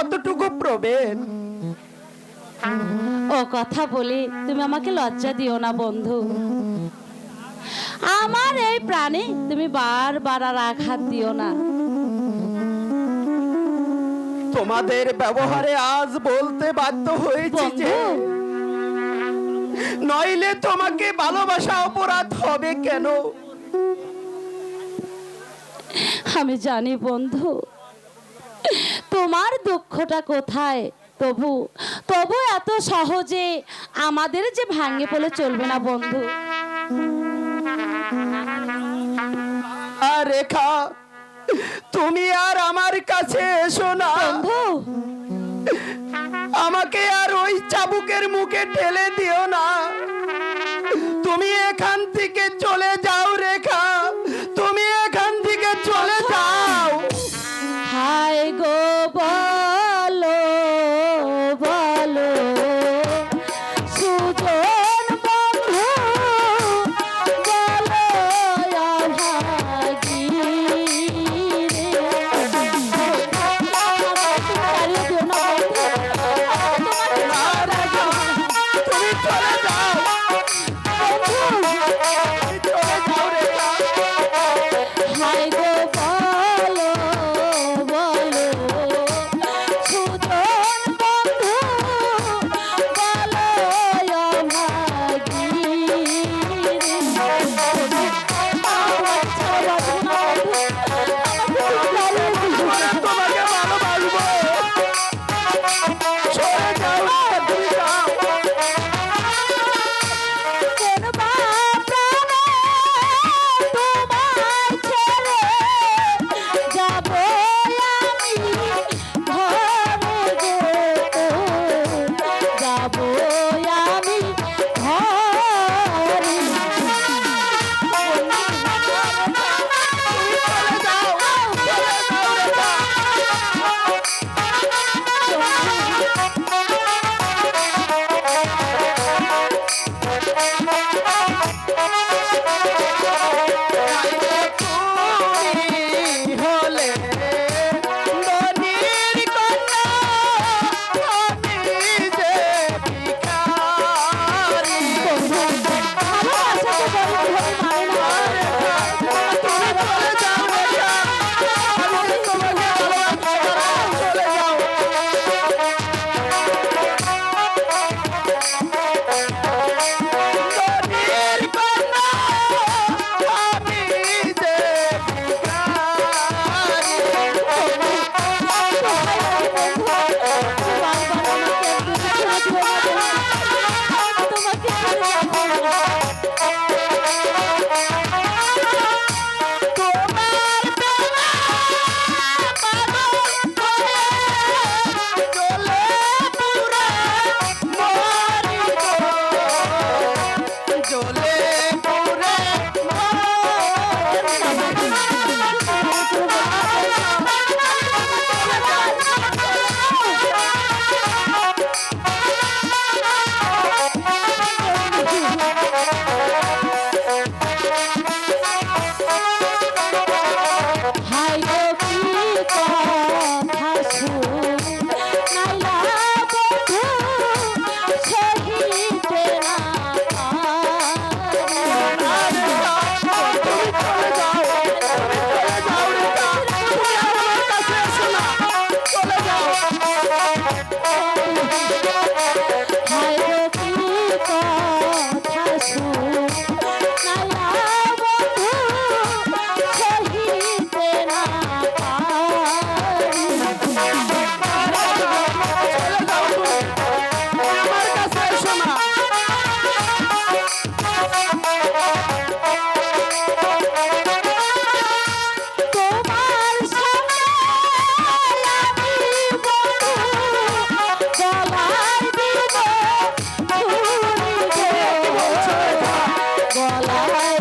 কতটুকু প্রবেন ও কথা বলি তুমি আমাকে লজ্জা দিও না বন্ধু। আমার এই প্রাণে তুমি বারবার আর আঘাত দিও না। তোমাদের ব্যবহারে আজ বলতে বাধ্য হয়েছি যে নইলে তোমাকে ভালোবাসা অপরাধ হবে কেন? আমি জানি বন্ধু। তোমার দুঃখটা কোথায়? তবু তবু এত সহজে আমাদের যে ভাঙে পড়লে চলবে না বন্ধু। আর রেখা তুমি আর আমার কাছে এসো না। বন্ধু। আমাকে আর ওই চাবুকের মুখে ঠেলে দিও না।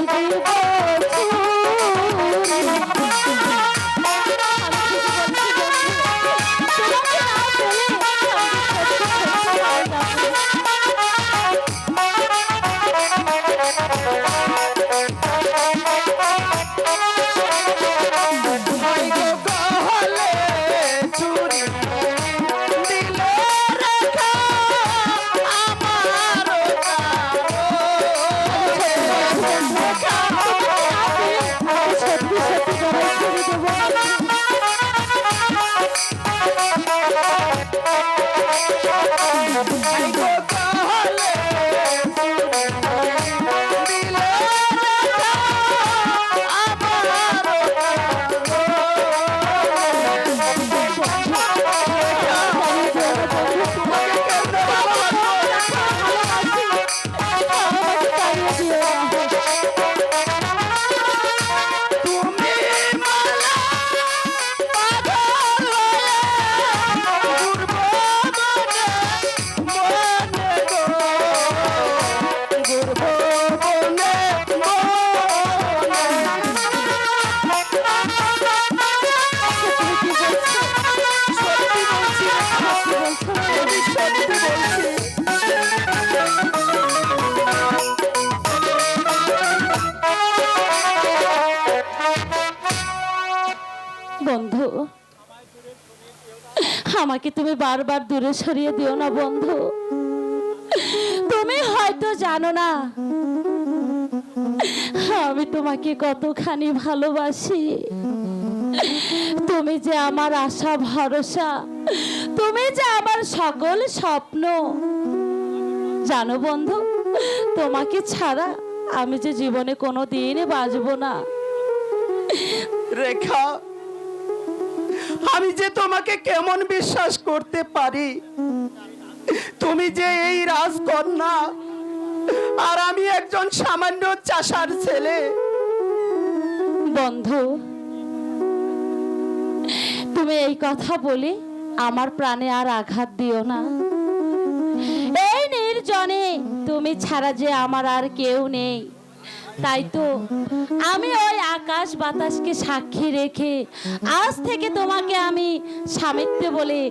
Thank you. আমাকে তুমি বারবার দূরে সরিয়ে দিও না বন্ধু। তুমি হয়তো জানো না, আমি তোমাকে কতখানি ভালোবাসি। তুমি যে আমার আশা, ভরসা, তুমি যে আমার সকল স্বপ্ন। জানো বন্ধু, তোমাকে ছাড়া আমি যে জীবনে কোনো দিন বাঁচবো না। রেখা আমি যে তোমাকে কেমন বিশ্বাস করতে পারি? তুমি যে এই রাজকন্যা, আর আমি একজন সামান্য চাষার ছেলে। বন্ধু, তুমি এই কথা বলে আমার প্রাণে আর আঘাত দিও না। এই নির্জনে তুমি ছাড়া যে আমার আর কেউ নেই। তাই তো আমি ওই আকাশ বাতাসকে সাক্ষী রেখে আজ থেকে তোমাকে আমি সামিত্য বলে